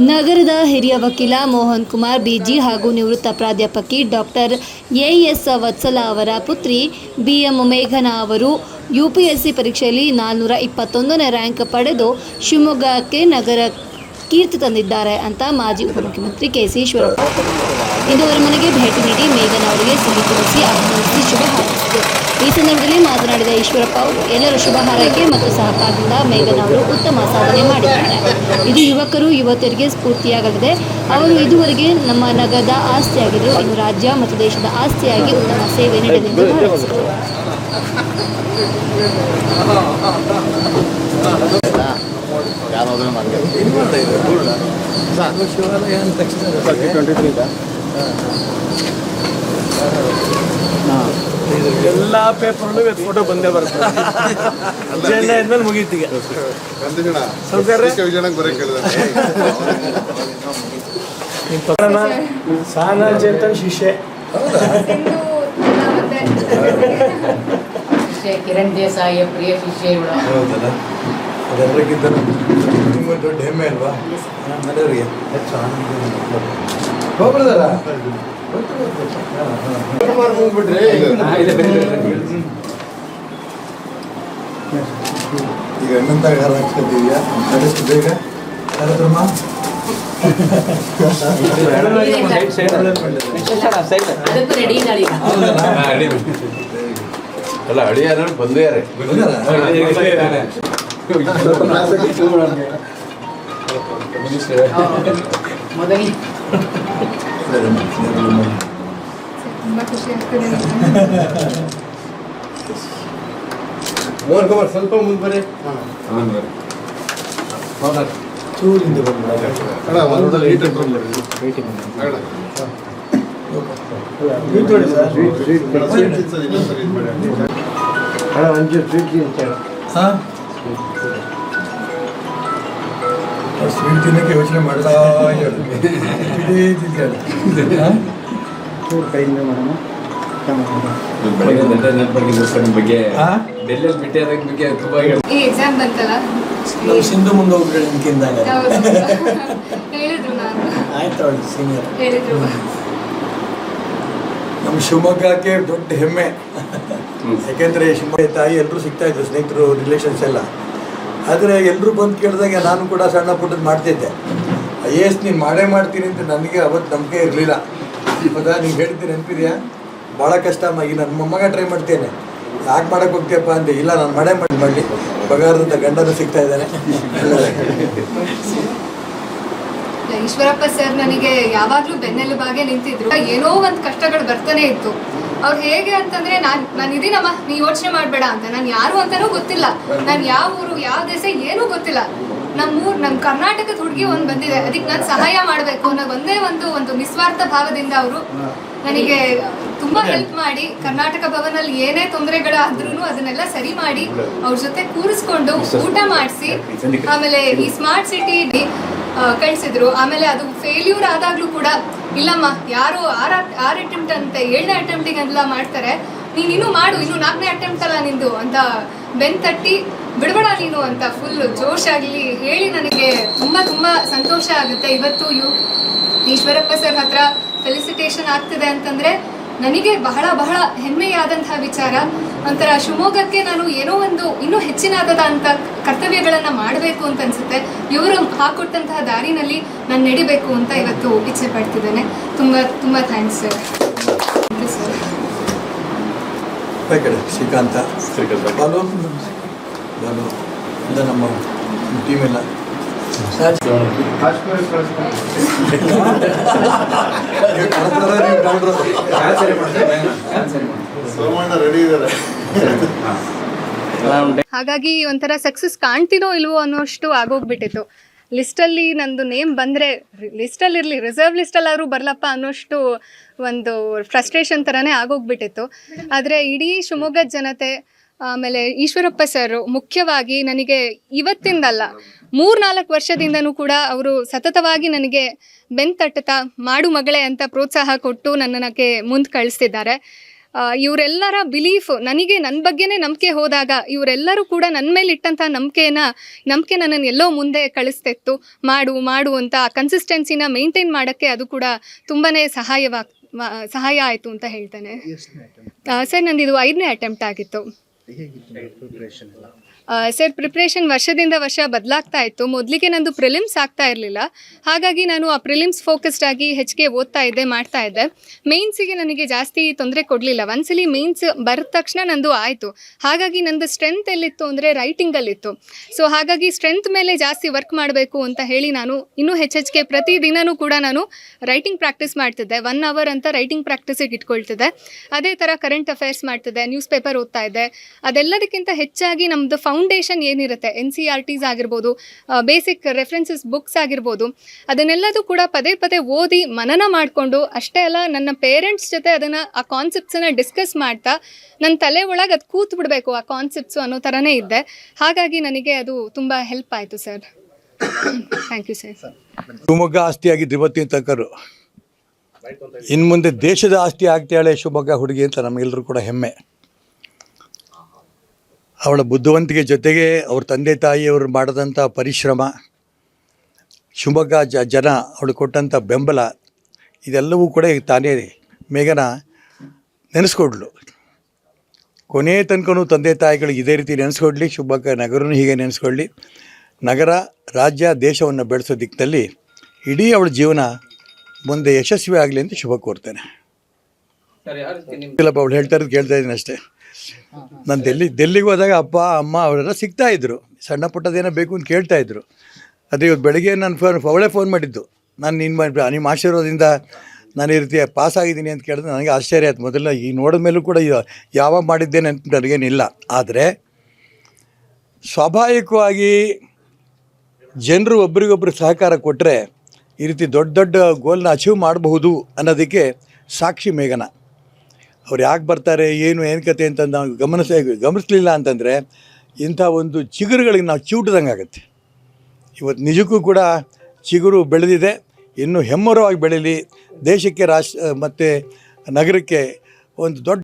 ನಗರದ ಹಿರಿಯ ವಕೀಲ ಮೋಹನ್ ಕುಮಾರ್ ಬಿಜಿ ಹಾಗೂ ನಿವೃತ್ತ ಪ್ರಾಧ್ಯಾಪಕಿ ಡಾಕ್ಟರ್ ಎಎಸ್ ವತ್ಸಲ ಅವರ ಪುತ್ರಿ ಬಿಎಂ ಮೇಘನಾ ಅವರು ಯುಪಿಎಸ್ಸಿ ಪರೀಕ್ಷೆಯಲ್ಲಿ ನಾನ್ನೂರ ಇಪ್ಪತ್ತೊಂದನೇ ರ್ಯಾಂಕ್ ಪಡೆದು ಶಿವಮೊಗ್ಗಕ್ಕೆ ನಗರ ಕೀರ್ತಿ ತಂದಿದ್ದಾರೆ ಅಂತ ಮಾಜಿ ಉಪಮುಖ್ಯಮಂತ್ರಿ ಕೆ ಸಿ ಈಶ್ವರಪ್ಪ ಇಂದು ಅವರ ಮನೆಗೆ ಭೇಟಿ ನೀಡಿ ಮೇಘನಾ ಅವರಿಗೆ ಸಿಹಿ ತಿಳಿಸಿ ಅಭಿನಂದಿಸಿ ಶುಭ ಹಾರೈಸಿದರು. ಈ ಸಂದರ್ಭದಲ್ಲಿ ಮಾತನಾಡಿದ ಈಶ್ವರಪ್ಪ ಅವರು ಎಲ್ಲರ ಶುಭ ಹಾರೈಕೆ ಮತ್ತು ಸಹಕಾರದಿಂದ ಮೇಘನ ಅವರು ಉತ್ತಮ ಸಾಧನೆ ಮಾಡಿದ್ದಾರೆ. ಇದು ಯುವಕರು ಯುವತಿಯರಿಗೆ ಸ್ಫೂರ್ತಿಯಾಗಲಿದೆ. ಅವರು ಇದುವರೆಗೆ ನಮ್ಮ ನಗರದ ಆಸ್ತಿಯಾಗಿದ್ದರು. ಇನ್ನು ರಾಜ್ಯ ಮತ್ತು ದೇಶದ ಆಸ್ತಿಯಾಗಿ ಉತ್ತಮ ಸೇವೆ ನೀಡಲೆಂದು ಶಿವಾಲಯ ಅಂದ ತಕ್ಷಣ ಟ್ವೆಂಟಿ ತ್ರೀ ಎಲ್ಲ ಪೇಪರ್ನು ಇವತ್ತು ಫೋಟೋ ಬಂದೇ ಬರ್ತದೆ ಅಜೆಂಡಾ ಇದ್ಮೇಲೆ ಮುಗೀತೀಗ ಗಂಧಜನ ಸೌಕರ್ಯ? ವಿಜಯನಕ್ಕೆ ಬರೋಕೆ ಕೇಳಿದಾನೆ ನಿಮ್ಮ ಪಕ್ಕನ ಸಾನಾ ಚೇತನ್ ಶಿಷ್ಯೆ. ಕಿರಣ್ ದೇಸಾಯಿಯ ಪ್ರಿಯ ಶಿಷ್ಯ ಇವಳು. ಹೌದಲ್ಲ? ಅದೆಲ್ಲಕ್ಕಿಂತ ತುಂಬ ದೊಡ್ಡ ಹೆಮ್ಮೆ ಅಲ್ವಾ? ಮನೆಯವರಿಗೆ ಹೆಚ್ಚು ಆನಂದ. ಹೋಗ್ಬಿಡ್ದಲ್ಲ ಈಗ ಅಣ್ಣಂತ ಹಾರ ಹಾಕ್ಸ್ಕೊತೀವಿಯಾ ಅದಷ್ಟು ಬೇಗ. ಕಾರ್ಯಕ್ರಮ ಅಲ್ಲ ಅಡಿಯಾರ ಬಂದಿದ್ದಾರೆ. ಮೊದಲಿಗೆ ತುಂಬಾ ಖುಷಿ ಆಗ್ತದೆ ಮೋಹನ್ ಕುಮಾರ್ ಸ್ವಲ್ಪ ಮುಂದೆ ಬರೀ. ಚೂರಿಂದ ಬಂದ್ಬಿಡ ಅಣ್ಣ ಒಂದು ಲೀಟರ್ ಅಣ್ಣ ಸರ್. ಸ್ವೀಟ್ ಹಾಂ ಸ್ವೀಟ್ ತಿನ್ನಕ್ಕೆ ಯೋಚನೆ ಮಾಡ್ತಾ ಇಡೀ ಈ ಎಕ್ಸಾಮ್ ಬಂತಲ್ಲ? ನಮ್ಮ ಸಿಂಧು ಮುಂದೆ ನಿಮ್ಗಿಂದಾಗ ಹೇಳಿದ್ರು ನಾನು. ಆಯ್ತು ಅವಳು ಸೀನಿಯರ್ ಹೇಳಿದ್ರು. ನಮ್ಮ ಶಿವಮೊಗ್ಗಕ್ಕೆ ದೊಡ್ಡ ಹೆಮ್ಮೆ. ಯಾಕೆಂದ್ರೆ ಶಿವಮೊಗ್ಗ ತಾಯಿ ಎಲ್ಲರೂ ಸಿಗ್ತಾ ಇದ್ರು ಸ್ನೇಹಿತರು ರಿಲೇಷನ್ಸ್ ಎಲ್ಲ. ಆದರೆ ಎಲ್ಲರೂ ಬಂದು ಕೇಳಿದಾಗ ನಾನು ಕೂಡ ಸಣ್ಣ ಪುಟ್ಟದ್ದು ಮಾಡ್ತಿದ್ದೆ. ಐ ಎ ಎಸ್ ನೀನು ಮಾಡೇ ಮಾಡ್ತೀನಿ ಅಂತ ನನಗೆ ಅವತ್ತು ನಂಬಿಕೆ ಇರಲಿಲ್ಲ. ಇವಾಗ ನೀವು ಹೇಳ್ತೀನಿ ನೆನಪಿದೆಯಾ? ಭಾಳ ಕಷ್ಟ ಅಮ್ಮ. ಈಗ ನನ್ನ ಮೊಮ್ಮಗ ಟ್ರೈ ಮಾಡ್ತೇನೆ. ಯಾಕೆ ಮಾಡಕ್ಕೆ ಹೋಗ್ತೀಯಪ್ಪ ಅಂದೆ, ಇಲ್ಲ, ನಾನು ಮಾಡೇ ಮಾಡಿ, ಮಾಡಲಿ. ಬಗಾರದಂತ ಗಂಡನ ಸಿಗ್ತಾ ಇದ್ದಾನೆ. ಈಶ್ವರಪ್ಪ ಸರ್ ನನಗೆ ಯಾವಾಗಲೂ ಬೆನ್ನೆಲುಬಾಗೆ ನಿಂತಿದ್ರು. ಏನೋ ಒಂದು ಕಷ್ಟಗಳು ಬರ್ತಾನೆ ಇತ್ತು. ಅವ್ರು ಹೇಗೆ ಅಂತಂದ್ರೆ ನಾನ್ ನಾನು ಇದೀನಮ್ಮ ನೀ ಯೋಚನೆ ಮಾಡ್ಬೇಡ ಅಂತ. ನಾನು ಯಾರು ಅಂತಾನೂ ಗೊತ್ತಿಲ್ಲ. ನಾನು ಯಾವ ಊರು ಯಾವ ದೇಶ ಏನೂ ಗೊತ್ತಿಲ್ಲ. ನಮ್ಮೂರ್ ನಮ್ಮ ಕರ್ನಾಟಕದ ಹುಡುಗಿ ಒಂದು ಬಂದಿದೆ. ಅದಕ್ಕೆ ನಾನು ಸಹಾಯ ಮಾಡಬೇಕು ಅನ್ನೋ ಒಂದೇ ಒಂದು ಒಂದು ನಿಸ್ವಾರ್ಥ ಭಾವದಿಂದ ಅವರು ನನಗೆ ತುಂಬಾ ಹೆಲ್ಪ್ ಮಾಡಿ ಕರ್ನಾಟಕ ಭವನಲ್ಲಿ ಏನೇ ತೊಂದರೆಗಳಾದ್ರೂ ಅದನ್ನೆಲ್ಲ ಸರಿ ಮಾಡಿ ಅವ್ರ ಜೊತೆ ಕೂರಿಸ್ಕೊಂಡು ಊಟ ಮಾಡಿಸಿ ಆಮೇಲೆ ಈ ಸ್ಮಾರ್ಟ್ ಸಿಟಿ ಕಳಿಸಿದ್ರು. ಆಮೇಲೆ ಅದು ಫೇಲ್ಯೂರ್ ಆದಾಗ್ಲೂ ಕೂಡ ಇಲ್ಲಮ್ಮ, ಯಾರು ಆರ್ ಆರ್ ಅಟೆಂಪ್ಟ್ ಅಂತ, ಏಳನೇ ಅಟೆಂಪ್ಟಿಗೆ ಎಲ್ಲ ಮಾಡ್ತಾರೆ. ನೀನು ಇನ್ನೂ ಮಾಡು, ಇನ್ನು ನಾಲ್ಕನೇ ಅಟೆಂಪ್ಟ್ ಅಲ್ಲ ನಿಂದು ಅಂತ ಬೆನ್ ತಟ್ಟಿ, ಬಿಡಬೇಡ ನೀನು ಅಂತ ಫುಲ್ ಜೋಶ್ ಆಗಲಿ ಹೇಳಿ ನನಗೆ ತುಂಬ ತುಂಬ ಸಂತೋಷ ಆಗುತ್ತೆ. ಇವತ್ತು ಯು ಈಶ್ವರಪ್ಪ ಸರ್ ಹತ್ರ ಫೆಲಿಸಿಟೇಷನ್ ಆಗ್ತಿದೆ ಅಂತಂದ್ರೆ ನನಗೆ ಬಹಳ ಬಹಳ ಹೆಮ್ಮೆಯಾದಂತಹ ವಿಚಾರ. ಒಂಥರ ಶಿವಮೊಗ್ಗಕ್ಕೆ ನಾನು ಏನೋ ಒಂದು ಇನ್ನೂ ಹೆಚ್ಚಿನಾದದ ಅಂತ ಕರ್ತವ್ಯಗಳನ್ನ ಮಾಡಬೇಕು ಅಂತ ಅನ್ಸುತ್ತೆ. ಇವರು ಹಾಕೊಟ್ಟಂತಹ ದಾರಿನಲ್ಲಿ ನಾನು ನಡಿಬೇಕು ಅಂತ ಇವತ್ತು ಇಚ್ಛೆ ಪಡ್ತಿದ್ದೇನೆ. ತುಂಬ ತುಂಬ thanks sir sir Srikanta. Balu Balu ಇಲ್ಲ ನಮ್ಮ. ಸೋಮಣ್ಣ ರೆಡಿ ಇದ್ದಾರೆ. ಹಾಗಾಗಿ ಒಂಥರ ಸಕ್ಸಸ್ ಕಾಣ್ತೀನೋ ಇಲ್ವೋ ಅನ್ನೋಷ್ಟು ಆಗೋಗ್ಬಿಟ್ಟಿತ್ತು. ಲಿಸ್ಟಲ್ಲಿ ನಂದು ನೇಮ್ ಬಂದರೆ ಲಿಸ್ಟಲ್ಲಿ ಇರಲಿ ರಿಸರ್ವ್ ಲಿಸ್ಟಲ್ಲಾದರೂ ಬರಲಪ್ಪ ಅನ್ನೋಷ್ಟು ಒಂದು ಫ್ರಸ್ಟ್ರೇಷನ್ ಥರನೇ ಆಗೋಗ್ಬಿಟ್ಟಿತ್ತು. ಆದರೆ ಇಡೀ ಶಿವಮೊಗ್ಗ ಜನತೆ, ಆಮೇಲೆ ಈಶ್ವರಪ್ಪ ಸರ್ ಮುಖ್ಯವಾಗಿ ನನಗೆ ಇವತ್ತಿಂದಲ್ಲ ಮೂರ್ನಾಲ್ಕು ವರ್ಷದಿಂದನೂ ಕೂಡ ಅವರು ಸತತವಾಗಿ ನನಗೆ ಬೆನ್ ಮಾಡು ಮಗಳೇ ಅಂತ ಪ್ರೋತ್ಸಾಹ ಕೊಟ್ಟು ನನ್ನಕ್ಕೆ ಮುಂದೆ ಕಳಿಸ್ತಿದ್ದಾರೆ. ಇವರೆಲ್ಲರ ಬಿಲೀಫ್ ನನಗೆ ನನ್ನ ಬಗ್ಗೆನೇ ನಂಬಿಕೆ ಹೋದಾಗ ಇವರೆಲ್ಲರೂ ಕೂಡ ನನ್ನ ಮೇಲೆ ಇಟ್ಟಂಥ ನಂಬಿಕೆನ ನಂಬಿಕೆ ನನ್ನನ್ನು ಎಲ್ಲೋ ಮುಂದೆ ಕಳಿಸ್ತಿತ್ತು. ಮಾಡು ಮಾಡು ಅಂತ ಕನ್ಸಿಸ್ಟೆನ್ಸಿನ ಮೇಂಟೈನ್ ಮಾಡೋಕ್ಕೆ ಅದು ಕೂಡ ತುಂಬಾ ಸಹಾಯವಾಗ ಸಹಾಯ ಆಯಿತು ಅಂತ ಹೇಳ್ತೇನೆ. ಸರ್ ನಂದು ಇದು ಐದನೇ ಅಟೆಂಪ್ಟ್ ಆಗಿತ್ತು. ಸರ್ ಪ್ರಿಪ್ರೇಷನ್ ವರ್ಷದಿಂದ ವರ್ಷ ಬದಲಾಗ್ತಾ ಇತ್ತು. ಮೊದಲಿಗೆ ನಂದು ಪ್ರಿಲಿಮ್ಸ್ ಆಗ್ತಾ ಇರಲಿಲ್ಲ. ಹಾಗಾಗಿ ನಾನು ಆ ಪ್ರಿಲಿಮ್ಸ್ ಫೋಕಸ್ಡ್ ಆಗಿ ಹೆಚ್ಚಿಗೆ ಓದ್ತಾ ಇದ್ದೆ, ಮಾಡ್ತಾ ಇದ್ದೆ. ಮೇನ್ಸಿಗೆ ನನಗೆ ಜಾಸ್ತಿ ತೊಂದರೆ ಕೊಡಲಿಲ್ಲ. ಒಂದ್ಸಲಿ ಮೇನ್ಸ್ ಬರೆದ ತಕ್ಷಣ ನಂದು ಆಯಿತು. ಹಾಗಾಗಿ ನಂದು ಸ್ಟ್ರೆಂತ್ ಎಲ್ಲಿತ್ತು ಅಂದರೆ ರೈಟಿಂಗಲ್ಲಿತ್ತು ಸೊ ಹಾಗಾಗಿ ಸ್ಟ್ರೆಂತ್ ಮೇಲೆ ಜಾಸ್ತಿ ವರ್ಕ್ ಮಾಡಬೇಕು ಅಂತ ಹೇಳಿ ನಾನು ಇನ್ನೂ ಹೆಚ್ಚೆಚ್ಚಿಗೆ ಪ್ರತಿದಿನವೂ ಕೂಡ ನಾನು ರೈಟಿಂಗ್ ಪ್ರಾಕ್ಟೀಸ್ ಮಾಡ್ತಿದ್ದೆ. ಒನ್ ಅವರ್ ಅಂತ ರೈಟಿಂಗ್ ಪ್ರಾಕ್ಟೀಸಿಗೆ ಇಟ್ಕೊಳ್ತಿದ್ದೆ. ಅದೇ ಥರ ಕರೆಂಟ್ ಅಫೇರ್ಸ್ ಮಾಡ್ತಿದ್ದೆ ನ್ಯೂಸ್ ಪೇಪರ್ ಓದ್ತಾ ಇದ್ದೆ. ಅದೆಲ್ಲದಕ್ಕಿಂತ ಹೆಚ್ಚಾಗಿ ನಮ್ಮದು ಫೌಂಡೇಶನ್ ಏನಿರುತ್ತೆ ಎನ್ ಸಿ ಆರ್ ಟಿಸ್ ಆಗಿರ್ಬೋದು ಬೇಸಿಕ್ ರೆಫರೆನ್ಸಸ್ ಬುಕ್ಸ್ ಆಗಿರ್ಬೋದು, ಅದನ್ನೆಲ್ಲದೂ ಕೂಡ ಪದೇ ಪದೇ ಓದಿ ಮನನ ಮಾಡಿಕೊಂಡು ಅಷ್ಟೇ ಅಲ್ಲ, ನನ್ನ ಪೇರೆಂಟ್ಸ್ ಜೊತೆ ಅದನ್ನು, ಆ ಕಾನ್ಸೆಪ್ಟ್ಸನ್ನು ಡಿಸ್ಕಸ್ ಮಾಡ್ತಾ ನನ್ನ ತಲೆ ಒಳಗೆ ಅದು ಕೂತ್ ಬಿಡಬೇಕು, ಆ ಕಾನ್ಸೆಪ್ಟ್ಸು ಅನ್ನೋ ಥರನೇ ಇದ್ದೆ. ಹಾಗಾಗಿ ನನಗೆ ಅದು ತುಂಬ ಹೆಲ್ಪ್ ಆಯಿತು sir thank you sir Shivamogga ಆಸ್ತಿಯಾಗಿದ್ದು ಇವತ್ತಿನ ತನಕರು ಇನ್ನು ಮುಂದೆ ದೇಶದ ಆಸ್ತಿ ಆಗ್ತಾಳೆ ಶಿವಮೊಗ್ಗ ಹುಡುಗಿ ಅಂತ ನಮಗೆಲ್ಲರೂ ಕೂಡ ಹೆಮ್ಮೆ. ಅವಳ ಬುದ್ಧಿವಂತಿಕೆ ಜೊತೆಗೆ ಅವ್ರ ತಂದೆ ತಾಯಿಯವರು ಮಾಡಿದಂಥ ಪರಿಶ್ರಮ ಶಿವಮೊಗ್ಗ ಜ ಜನ ಅವಳು ಕೊಟ್ಟಂಥ ಬೆಂಬಲ ಇದೆಲ್ಲವೂ ಕೂಡ ಈಗ ತಾನೇ ಮೇಘನ ನೆನೆಸ್ಕೊಡ್ಲು. ಕೊನೆಯ ತನಕನೂ ತಂದೆ ತಾಯಿಗಳಿಗೆ ಇದೇ ರೀತಿ ನೆನೆಸ್ಕೊಡ್ಲಿ ಶಿವಮೊಗ್ಗ ನಗರನೂ ಹೀಗೆ ನೆನೆಸ್ಕೊಳ್ಳಿ ನಗರ ರಾಜ್ಯ ದೇಶವನ್ನು ಬೆಳೆಸೋ ದಿಕ್ಕಿನಲ್ಲಿ ಇಡೀ ಅವಳ ಜೀವನ ಮುಂದೆ ಯಶಸ್ವಿ ಆಗಲಿ ಅಂತ ಶುಭ ಕೋರ್ತೇನೆ. ಅವಳು ಹೇಳ್ತಾ ಇರೋದು ಕೇಳ್ತಾ ಇದ್ದೀನಿ ಅಷ್ಟೇ. ನಾನು ಡೆಲ್ಲಿ ಡೆಲ್ಲಿಗೆ ಹೋದಾಗ ಅಪ್ಪ, ಅಮ್ಮ ಅವರೆಲ್ಲ ಸಿಗ್ತಾ ಇದ್ರು. ಸಣ್ಣ ಪುಟ್ಟದೇನೋ ಬೇಕು ಅಂತ ಕೇಳ್ತಾ ಇದ್ರು. ಅದೇ ಇವತ್ತು ಬೆಳಗ್ಗೆ ನಾನು ಫೋನ್, ಅವಳೇ ಫೋನ್ ಮಾಡಿದ್ದು. ನಾನು ನಿನ್ನ ನಿಮ್ಮ ಆಶೀರ್ವಾದದಿಂದ ನಾನು ಈ ರೀತಿ ಪಾಸ್ ಆಗಿದ್ದೀನಿ ಅಂತ ಕೇಳಿದ್ರೆ ನನಗೆ ಆಶ್ಚರ್ಯ ಆಯ್ತು. ಮೊದಲು ಈ ನೋಡಿದ ಮೇಲೂ ಕೂಡ ಯಾವಾಗ ಮಾಡಿದ್ದೇನೆ ಅಂತ ನನಗೇನಿಲ್ಲ ಆದರೆ ಸ್ವಾಭಾವಿಕವಾಗಿ ಜನರು ಒಬ್ರಿಗೊಬ್ರು ಸಹಕಾರ ಕೊಟ್ಟರೆ ಈ ರೀತಿ ದೊಡ್ಡ ದೊಡ್ಡ ಗೋಲ್ನ ಅಚೀವ್ ಮಾಡಬಹುದು ಅನ್ನೋದಕ್ಕೆ ಸಾಕ್ಷಿ ಮೇಘನ. ಅವ್ರು ಯಾಕೆ ಬರ್ತಾರೆ, ಏನು ಏನು ಕತೆ ಅಂತ ನಾವು ಗಮನಿಸ, ಗಮನಿಸಲಿಲ್ಲ ಅಂತಂದರೆ ಇಂಥ ಒಂದು ಚಿಗುರುಗಳಿಗೆ ನಾವು ಚಿವುಟ್ದಂಗೆ ಆಗುತ್ತೆ. ಇವತ್ತು ನಿಜಕ್ಕೂ ಕೂಡ ಚಿಗುರು ಬೆಳೆದಿದೆ, ಇನ್ನೂ ಹೆಮ್ಮರವಾಗಿ ಬೆಳೀಲಿ. ದೇಶಕ್ಕೆ ರಾಷ್ಟ್ರ, ಮತ್ತು ನಗರಕ್ಕೆ ಒಂದು ದೊಡ್ಡ